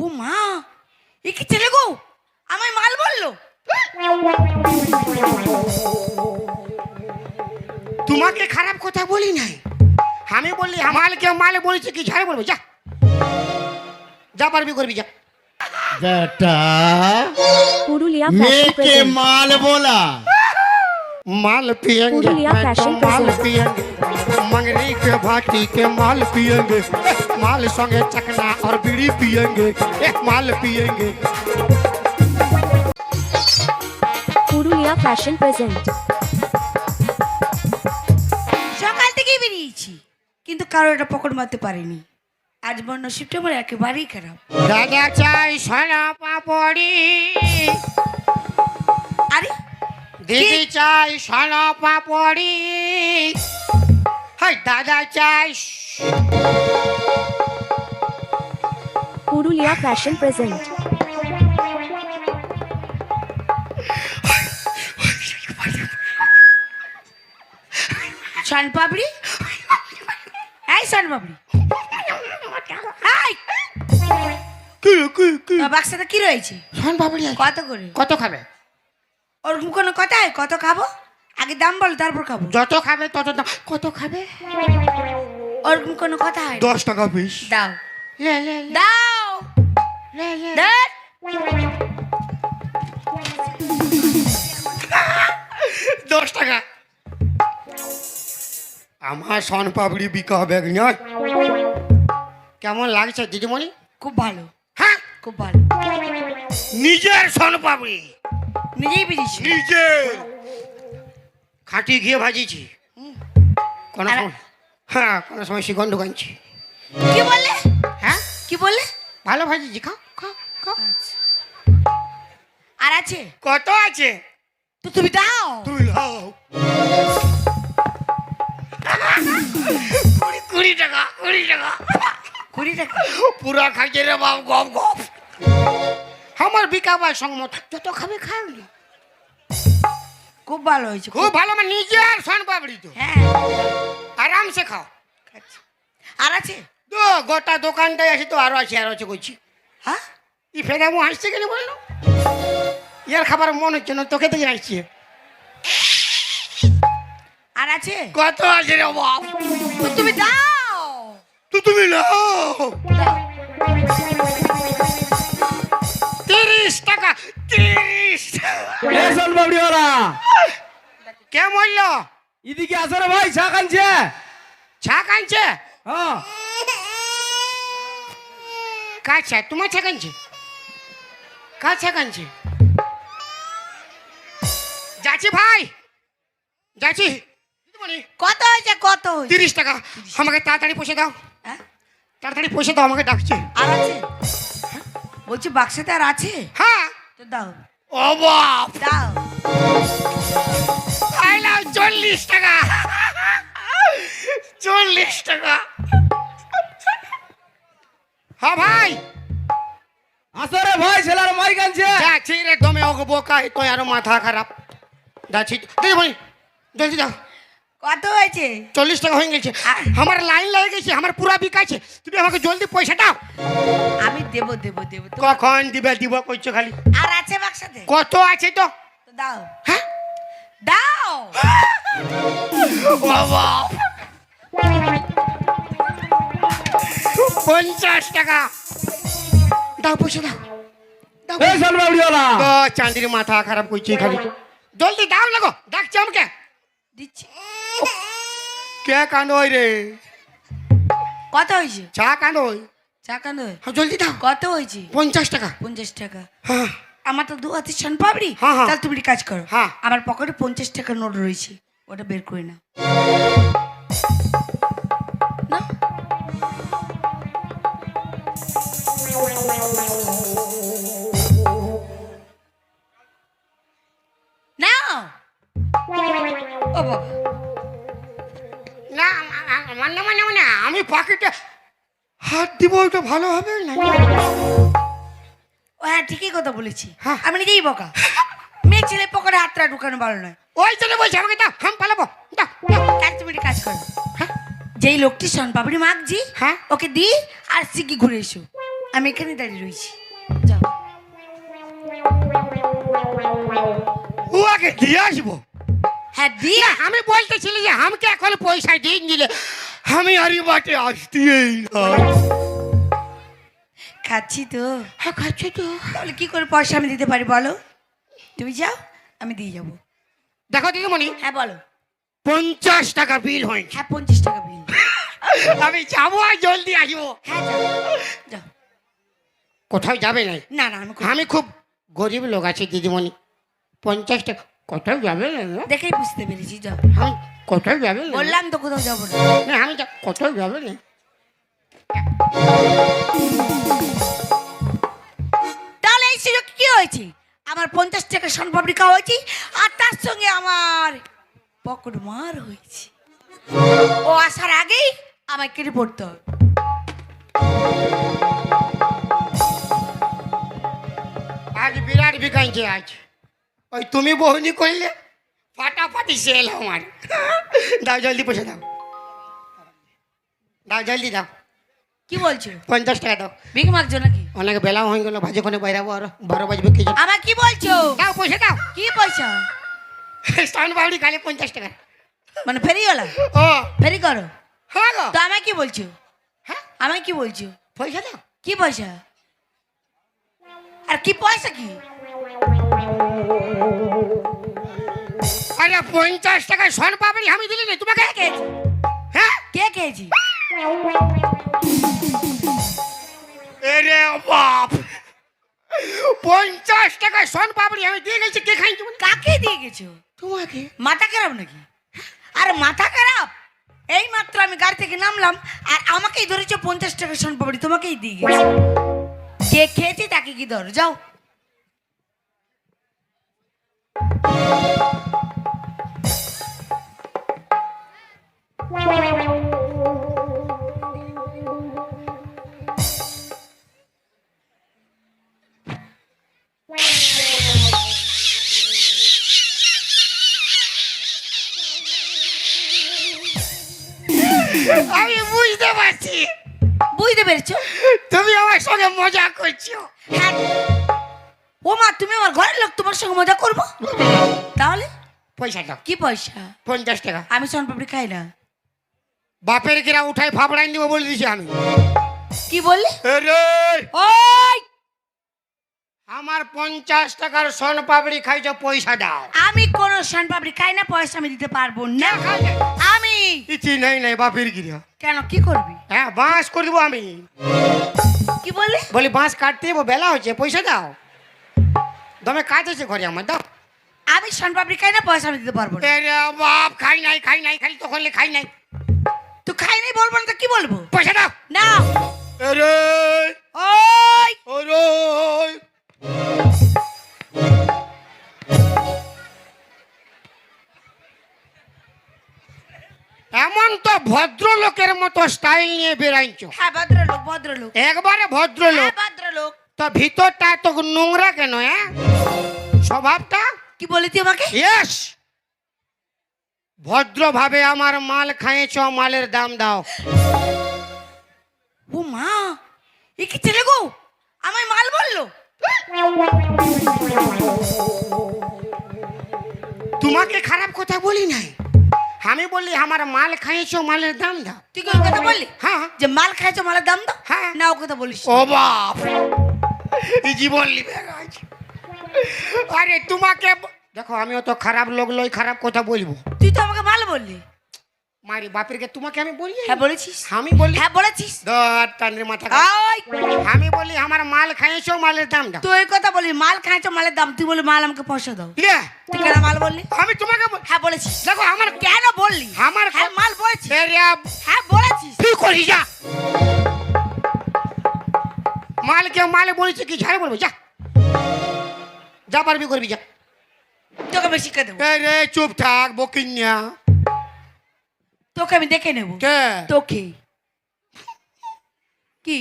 ও মা এ কি ছেলে গো আমায় মাল বললো তোমাকে খারাপ কথা বলি নাই আমি বললি আমালকে মালে বলেছি কি ঝাড়ে বলবো যা যা পারবি করবি যা বেটা পুরুলিয়া ফ্যাশন মেয়েকে প্রেজেন্ট মাল बोला माल पियेंगे पुरुलिया मैं तो फैशन माल प्रेजेंट। पियेंगे मंगरी के भाटी के माल पियेंगे माल संगे चकना और बीड़ी पियेंगे एक माल पियेंगे পুরুলিয়া ফ্যাশন প্রেজেন্ট সকাল থেকেই বেরিয়েছি কিন্তু কারো এটা পকড় মারতে পারিনি আজ আমার নসিবটা আমার একেবারেই খারাপ দাদা চাই সোনা পাপড়ি আরে দিদি চাই সোনা পাপড়ি হাই দাদা চাই পুরুলিয়া ফ্যাশন প্রেজেন্ট শান পাপড়ি? এই শান পাপড়ি। এই, কি কি কি? তোমার বাক্সটা কি রয়েছে? সোন পাপড়ি আছে। কত করে? কত খাবে? ওরকম কোনো কথাই কত খাব? আগে দাম বল তারপর খাব। যত খাবে তত দাম। কত খাবে? ওরকম কোনো কথা হয়। দশ টাকা পিস দাও। লে লে লে, দাও। দশ টাকা। আমার সন পাপড়ি বিকা হবে নয় কেমন লাগছে দিদিমণি? খুব ভালো। হ্যাঁ? খুব ভালো। নিজের সন পাপড়ি। নিজেই বেরিয়েছি নিজের খাটি ঘিয়ে ভাজিছি কোনো সময় হ্যাঁ কোনো সময় শিকন্ড গানছি। কি বললে? হ্যাঁ? কি বললে? ভালো ভাজিছি খাও খাও খাও। আচ্ছা। আর আছে? কত আছে? তো তুমি দাও। তুই লাও। কুড়ি কুড়ি টাকা কুড়ি টাকা। কুড়ি টাকা? পুরা খাইছে রে বাপ গপ গপ। আমার বিকাবার সংমত যত খাবে খাওনি খুব ভালো হয়েছে। খুব ভালো মানে আমার আর সন পাপড়ি তো। হ্যাঁ। আরামসে খাও। আচ্ছা। আর আছে? তো গোটা দোকানটাই আছে তো আরও আছে আরও আছে করছি হ্যাঁ? ই ফেরা মু হাসছে কেন বলল ইয়ার খাবার মন হচ্ছে না তোকে থেকে আসছে। আর আছে? কত আছে রে বাপ? তুমি দাও। তো তুমি দাও তিরিশ টাকা তিরিশ। রেশন বাবড়িওয়ালা কে বলল এদিকে আসো রে ভাই চা কানছে ছা কানছে হ্যাঁ। কাছে তোমার ছা কানছে কার ছা কানছে যাচ্ছি ভাই। যাচ্ছি। কত হয়েছে কত তিরিশ টাকা। আমাকে তাড়াতাড়ি পয়সা দাও। হ্যাঁ? তাড়াতাড়ি পয়সা দাও আমাকে ডাকছে। আর আছে? বলছি বাক্সাতে আর আছে? হ্যাঁ। তো দাও। ও বাপ! দাও। আইলাম চল্লিশ টাকা। চল্লিশ টাকা। মাই কানছে যাচ্ছি রে দমে ওকে বোকা তো আরও মাথা খারাপ। যাচ্ছি ভাই জলদি যাও কত হয়েছে? চল্লিশ টাকা হয়ে গেছে। আমার লাইন লেগে গেছে আমার পুরা বিকাছে তুমি আমাকে জলদি পয়সা দাও। আমি দেব দেব দেব। কখন দিবে দিব কইছো খালি। আর আছে বাক্সাতে? কত আছে তো? তো দাও। হ্যাঁ? দাও! বাবা। পঞ্চাশ টাকা। দাও পয়সা দাও। তো চাঁদির মাথা খারাপ করছে খালি জলদি দাও লাগো ডাকছে আমাকে। দিচ্ছি। কে কান্দোই রে? কত হয়েছে? হ্যাঁ। চা কান্দোই চা কেন হ্যাঁ? জলদি দাও। কত হয়েছে? পঞ্চাশ টাকা। পঞ্চাশ টাকা। হ্যাঁ আমার তো দু হাতে ছান পাবড়ি। তাহলে তুমি কাজ করো। হ্যাঁ। আমার পকেটে পঞ্চাশ টাকার নোট রয়েছে। ওটা বের করে নাও। না বাবা। না মানে মানে মানে আমি পকেটে হাত দিব ওটা ভালো হবে না? ও হ্যাঁ ঠিকই কথা বলেছি। হ্যাঁ। আমি নিজেই বকা। মেয়ে ছেলে পকেটে হাতটা ঢুকানো ভালো নয়। ওই জন্য বলছি আমাকে হাম পালাবো। কাজ তুমি কাজ করো। যেই লোকটি সন পাপড়ি মাগছি হ্যাঁ। ওকে দি আর সিকি ঘুরে এসো। আমি এখানে দাঁড়িয়ে রয়েছি যাও। ও আগে দিয়ে আসব। হ্যাঁ দিয়া। আমি বলতেছিলি যে আমাকে এখন পয়সা দিয়ে দিলে। আমি আর বাটে আসতেই না। খাচ্ছি তো। হ্যাঁ খাচ্ছে তো। তাহলে কি করে পয়সা আমি দিতে পারি বলো? তুমি যাও আমি দিয়ে যাব। দেখো দিদিমণি হ্যাঁ বলো। পঞ্চাশ টাকা বিল হয়েছে। হ্যাঁ পঞ্চাশ টাকা বিল। আমি যাব আর জলদি আসব। হ্যাঁ যাও। কোথাও যাবে না না না আমি খুব গরিব লোক আছি দিদিমণি। পঞ্চাশ টাকা কোথাও যাবে? দেখেই বুঝতে পেরেছি যাও। আমি কোথাও যাবে বললাম তো কোথাও যাব না। আমি কোথাও যাবে না তাহলে এই সুযোগ কি হয়েছে? আমার পঞ্চাশ টাকা সোনপাপড়ি খাওয়া হয়েছে আর তার সঙ্গে আমার পকেট মার হয়েছে। ও আসার আগেই আমায় কেটে পড়তে হবে। আজ বিরাট বিকাইছে আজ ওই তুমি বহুনি করলে ফাটাফাটি সেল আমার। দাও জলদি পয়সা দাও। দাও জলদি দাও। কি বলছো? পঞ্চাশ টাকা দাও। বিগ মাগছো নাকি? অনেক বেলা হয়ে গেল ভাজি কোনে বাইরাবো আর বারো বাজবে কি। আমার কি বলছো? দাও পয়সা দাও। কি পয়সা স্টান বাউরি খালি পঞ্চাশ টাকা। মানে ফেরিওয়ালা ও। ফেরি করো? হ্যাঁ তো আমায় কি বলছো? হ্যাঁ? আমায় কি বলছো? পয়সা দাও। কি পয়সা? আর কি পয়সা কি? আরে পঞ্চাশ টাকা সন পাবনি আমি দিলি না তোমাকে কে খেয়েছি? হ্যাঁ? কে খেয়েছি? এরে বাপ! পঞ্চাশ টাকা সন পাবনি আমি দিয়ে গেছি কে খাই তুমি কাকে দিয়ে গেছো? তোমাকে। মাথা খারাপ নাকি? আরে মাথা খারাপ? এই মাত্র আমি গাড়ি থেকে নামলাম আর আমাকেই ধরেছো পঞ্চাশ টাকা শোন পাবড়ি তোমাকেই দিয়ে গেছি। কে খেয়েছে তাকে কি ধরো? যাও। আমি বুঝতে পারছি। বুঝতে পেরেছ? তুমি আমার সঙ্গে মজা করছ। হ্যাঁ। ও মা তুমি আমার ঘরের লোক তোমার সঙ্গে মজা করব? পয়সা দাও। কি পয়সা? পঞ্চাশ টাকা। আমি শোন পাপড়ি খাই না। বাপের কিরা উঠাই ফাবড়াই দিব বলে দিছি আমি। কি বললে? ওই! আমার পঞ্চাশ টাকার সন পাপড়ি খাইছ পয়সা দাও। আমি কোনো শোন পাপড়ি খাই না পয়সা আমি দিতে পারব না। আমি! ইতি নাই নাই বাপের গিরা কেন কি করবি? হ্যাঁ বাঁশ করে দেবো আমি। কি বললে? বলি বাঁশ কাটতে দেবো বেলা হচ্ছে পয়সা দাও। দমে কাজ আছে ঘরে আমার দাও। আমি শোন পাপড়ি খাই না পয়সা আমি দিতে পারব না। বাপ খাই নাই খাই নাই খালি তখন খাই নাই। তুই খাই নাই বলব না তো কি বলব? পয়সা দাও। না। আরে ওই। ওরে এমন তো ভদ্রলোকের মতো স্টাইল নিয়ে বেড়াইছো। হ্যাঁ ভদ্রলোক ভদ্রলোক। একবারে ভদ্রলোক। হ্যাঁ ভদ্রলোক। তো ভিতরটা তো নোংরা কেন হ্যাঁ? স্বভাবটা? কি বলি তুই আমাকে? ইয়েস ভদ্রভাবে আমার মাল খাইয়েছ মালের দাম দাও। ও মা এ কি ছেলে গো? আমায় মাল বলল? তোমাকে খারাপ কথা বলি নাই। আমি বললি আমার মাল খাইয়েছ মালের দাম দাও। তুই কি ওই কথা বললি? হ্যাঁ। যে মাল খাইছো মালের দাম দাও? হ্যাঁ। না ও কথা বলিস ও বাপ! এই জীবন লিবে আরে তোমাকে দেখো আমিও তো খারাপ লোক লই খারাপ কথা বলব। তুই তো আমাকে মাল বললি। মারি বাপেরকে তোমাকে আমি বলি? হ্যাঁ বলেছিস। আমি বলি? হ্যাঁ বলেছিস। টানরে মাথা আমি বলি আমার মাল খাইয়েছো মালের দাম দাও। তুই কথা বলি মাল খাইছো মালের দাম তুই বলি মাল আমাকে পয়সা দাও। ইয়ে, তুই কেন মাল বললি? আমি তোমাকে বল- হ্যাঁ বলেছিস। দেখো আমার কেন বললি? আমার হ্যাঁ মাল বলেছিস। হ্যাঁ বলেছিস। তুই করিস যা। মালকে মালে বলেছি কি ঝাড়ে বলব যা। যা পারবি করবি যা। তোকে আমি শিক্ষা দেবো। রে চুপ থাক বকিন্যা। তোকে আমি দেখে নেব। কে? তোকে। কি?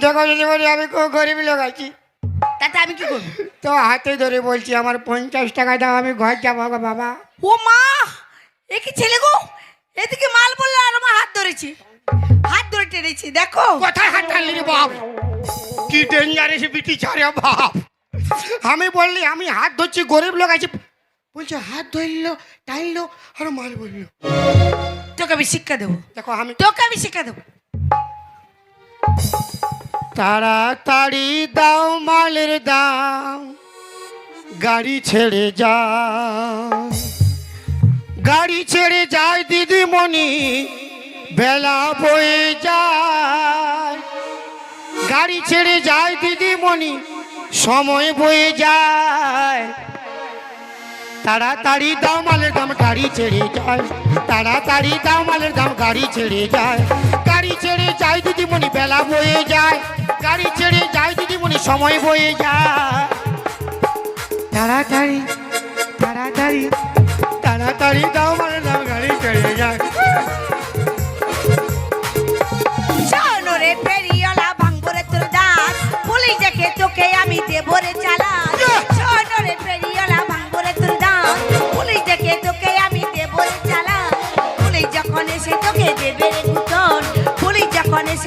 দেখো বলি আমি খুব গরিব লোক আছি। তাতে আমি কি করব? তো হাতে ধরে বলছি আমার পঞ্চাশ টাকা দাও আমি ঘর যাব গো বাবা। ও মা! এ কি ছেলে গো? এদিকে মাল বললে আর আমার হাত ধরেছি। হাত ধরে টেনেছি দেখো। কোথায় হাত টানলি রে বাপ? কি ডেঞ্জারাস বিটি ছাড়ে বাপ? আমি বললি আমি হাত ধরছি গরিব লোক আছে। বলছে হাত ধরলো টাইনলো আর মাল বলল। তোকে আমি শিক্ষা দেবো। দেখো আমি তোকে আমি শিক্ষা দেবো। তাড়াতাড়ি দাও মালের দাম। গাড়ি ছেড়ে যায় গাড়ি ছেড়ে যায় দিদিমণি। বেলা বয়ে যায়। গাড়ি ছেড়ে যায় দিদিমণি, সময় বয়ে যায়। তাড়াতাড়ি দাও মালের দাম গাড়ি ছেড়ে যায়। তাড়াতাড়ি দাও মালের দাম গাড়ি ছেড়ে যায়। গাড়ি ছেড়ে যায় দিদিমণি, বেলা বয়ে যায়। গাড়ি ছেড়ে যায় দিদিমণি, সময় বয়ে যায়। তাড়াতাড়ি তাড়াতাড়ি তাড়াতাড়ি দাও মালের দাম গাড়ি ছেড়ে যায়।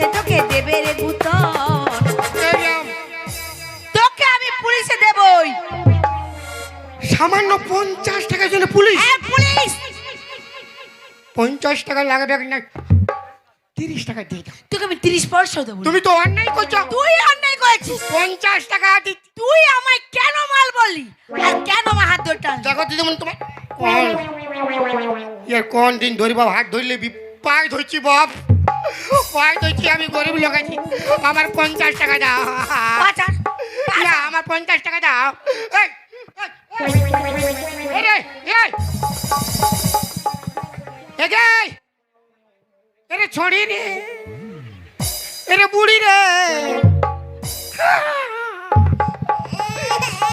যখন তোকে দেবে রে গুতন তোকে আমি পুলিশে দেবই। সামান্য পঞ্চাশ টাকার জন্য পুলিশ? হ্যাঁ পুলিশ। পঞ্চাশ টাকা লাগবে না তিরিশ টাকা দিয়ে দাও। তোকে আমি তিরিশ পয়সা দেবো তুমি তো অন্যায় করছ। তুই অন্যায় করেছিস। পঞ্চাশ টাকা তুই আমায় কেন মাল বললি? আর কেন আমার হাত ধরে টানলি? দেখো তোমার কোন কোন দিন ধরি বাবা হাত ধরলে পায়ে ধরছি বাপ। পায়ে ধরছি আমি গরিব লোক আছি। আমার পঞ্চাশ টাকা দাও। না আমার পঞ্চাশ টাকা দাও। ছড়ি রে এরে বুড়ি রে।